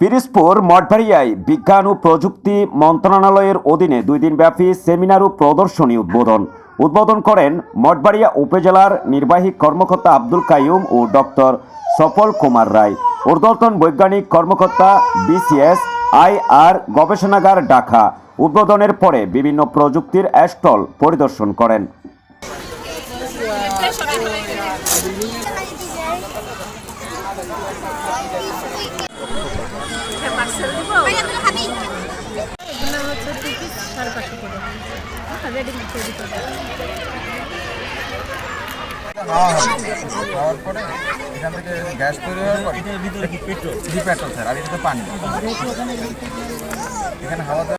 পিরিসপুর মঠবাড়িয়ায় বিজ্ঞান ও প্রযুক্তি মন্ত্রণালয়ের অধীনে দুই দিনব্যাপী সেমিনার ও প্রদর্শনী উদ্বোধন। উদ্বোধন করেন মঠবাড়িয়া উপজেলার নির্বাহী কর্মকর্তা আব্দুল কাইয়ুম ও ডক্টর সফল কুমার রায়। ঊর্ধ্বতন বৈজ্ঞানিক কর্মকর্তা বিসিএস, আইআর গবেষণাগার ঢাকা। উদ্বোধনের পরে বিভিন্ন প্রযুক্তির স্টল পরিদর্শন করেন। সাড়ে পাঁচশো করে রেডিমেড তৈরি করে খাওয়া পরে এখান থেকে গ্যাস তৈরি হওয়ার পর এটার ভিতরে কি পেট্রোল জি পেট্রোল স্যার আর এটা তো পানি এখানে হাওয়া